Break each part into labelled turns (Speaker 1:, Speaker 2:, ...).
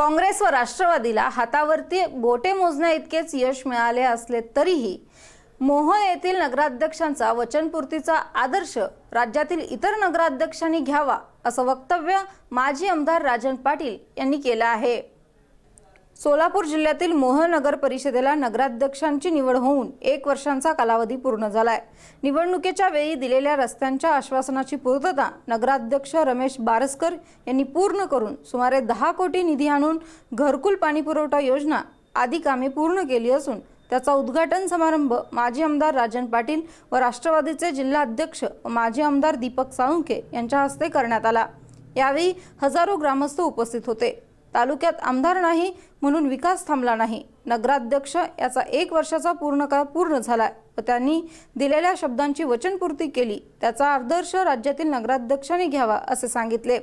Speaker 1: काँग्रेस व राष्ट्रवादीला हातावरती बोटे मोजण्या इतकेच यश मिळाले असले तरीही मोह येथील नगराध्यक्षांचा वचनपूर्तीचा आदर्श राज्यातील इतर नगराध्यक्षांनी घ्यावा असं वक्तव्य माजी आमदार राजन पाटील यांनी केलं आहे. सोलापूर जिल्ह्यातील मोहनगर नगर परिषदेला नगराध्यक्षांची निवड होऊन एक वर्षांचा कालावधी पूर्ण झालाय. निवडणुकीच्या वेळी दिलेल्या रस्त्यांच्या आश्वासनाची पूर्तता नगराध्यक्ष रमेश बारसकर यांनी पूर्ण करून सुमारे दहा कोटी निधी आणून घरकुल पाणीपुरवठा योजना आदी कामे पूर्ण केली असून त्याचा उद्घाटन समारंभ माजी आमदार राजन पाटील व राष्ट्रवादीचे जिल्हाध्यक्ष व माजी आमदार दीपक साळुंखे यांच्या हस्ते करण्यात आला. यावेळी हजारो ग्रामस्थ उपस्थित होते. तालुक्यात आमदार नाही म्हणून विकास थांबला नाही. नगराध्यक्ष याचा एक वर्षाचा पूर्ण काळ पूर्ण झाला व त्यांनी दिलेल्या शब्दांची वचनपूर्ती केली. त्याचा आदर्श राज्यातील नगराध्यक्षांनी घ्यावा असे सांगितले.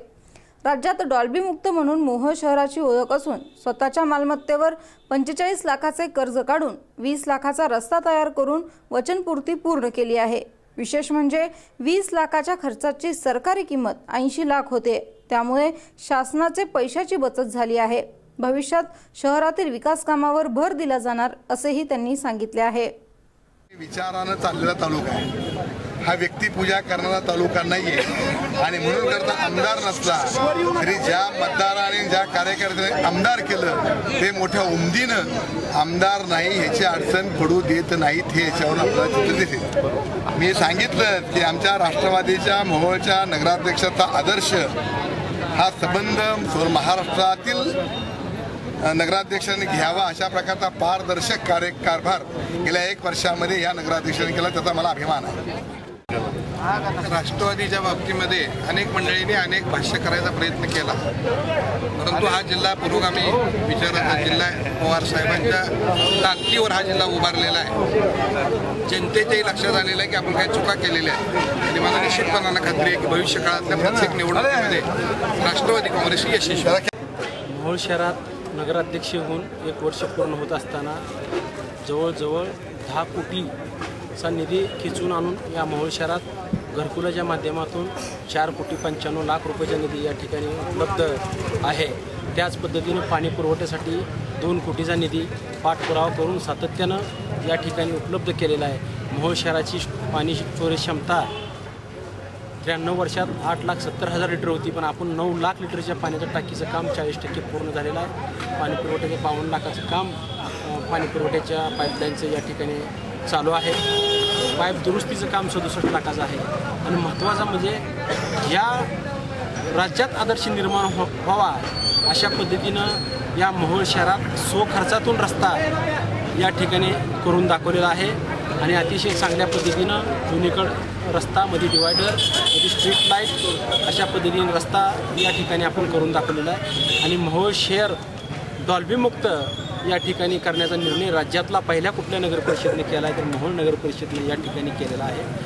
Speaker 1: राज्यात डॉल्बी मुक्त म्हणून मोह शहराची ओळख असून स्वतःच्या मालमत्तेवर पंचेचाळीस लाखाचे कर्ज काढून वीस लाखाचा रस्ता तयार करून वचनपूर्ती पूर्ण केली आहे. विशेष म्हणजे वीस लाखाच्या खर्चाची सरकारी किंमत ऐंशी लाख होते. त्यामुळे शासनाचे पैशाची बचत झाली आहे. भविष्यात शहरातील विकास कामावर भर दिला जाणार असेही त्यांनी सांगितले आहे.
Speaker 2: विचारानं चाललेला तालुका आहे. हा व्यक्तिपूजा करणारा तालुका नाहीये. आणि म्हणून करता आमदार नसला तरी ज्या मतदाराने ज्या कार्यकर्त्याने आमदार केलं ते मोठ्या उमदीनं आमदार नाही ह्याची अडचण पडू देत नाहीत हे याच्यावरून आपल्याला चित्र दिसेल. मी सांगितलं की आमच्या राष्ट्रवादीच्या मोहोळच्या नगराध्यक्षाचा आदर्श हा संबंध महाराष्ट्रातील नगराध्यक्षांनी घ्यावा अशा प्रकारचा पारदर्शक कार्य कारभार गेल्या एक वर्षामध्ये या नगराध्यक्षांनी केला त्याचा मला अभिमान आहे.
Speaker 3: राष्ट्रवादीच्या बाबतीमध्ये अनेक मंडळींनी अनेक भाष्य करायचा प्रयत्न केला. परंतु हा जिल्हा पुरोगामी विचाराचा जिल्हा आहे पवार साहेबांच्या ताकदीवर हा जिल्हा उभारलेला आहे. जनतेच्याही लक्षात आलेलं आहे की आपण काही चुका केलेल्या आहेत. आणि मला निश्चितपणानं खात्री आहे की भविष्य काळातल्या प्रत्येक निवडणुकीमध्ये राष्ट्रवादी काँग्रेस ही यशस्वी
Speaker 4: मोहोळ शहरात नगराध्यक्ष होऊन एक वर्ष पूर्ण होत असताना जवळजवळ दहा चा निधी खिचून आणून या मोहोळ शहरात घरकुलाच्या माध्यमातून चार कोटी पंच्याण्णव लाख रुपयाचा निधी या ठिकाणी उपलब्ध आहे. त्याच पद्धतीनं पाणी पुरवठ्यासाठी दोन कोटीचा निधी पाठपुरावा करून सातत्यानं या ठिकाणी उपलब्ध केलेला आहे. मोहोळ शहराची पाणी स्टोरेज क्षमता त्र्याण्णव वर्षात आठ लाख सत्तर हजार लिटर होती पण आपण नऊ लाख लिटरच्या पाण्याच्या टाकीचं काम चाळीस टक्के पूर्ण झालेलं आहे. पाणी पुरवठ्याचं बावन्न लाखाचं काम पाणी पुरवठ्याच्या पाईपलाईनचं या ठिकाणी चालू आहे. पाईप दुरुस्तीचं काम सदुसष्ट लाखाचं आहे. आणि महत्त्वाचं म्हणजे या राज्यात आदर्श निर्माण हो व्हावा अशा पद्धतीनं या मोहोळ शहरात सो खर्चातून रस्ता या ठिकाणी करून दाखवलेला आहे. आणि अतिशय चांगल्या पद्धतीनं दोन्हीकडं रस्ता मध्ये डिवायडरमध्ये स्ट्रीट लाइट अशा पद्धतीने रस्ता या ठिकाणी आपण करून दाखवलेला आहे. आणि मोहोळ शहर डॉल्बीमुक्त या ठिकाणी करण्याचा निर्णय राज्यातला पहिल्या कुठल्या नगर केला आहे तर मोहोळ नगर परिषदने या ठिकाणी केलेला आहे.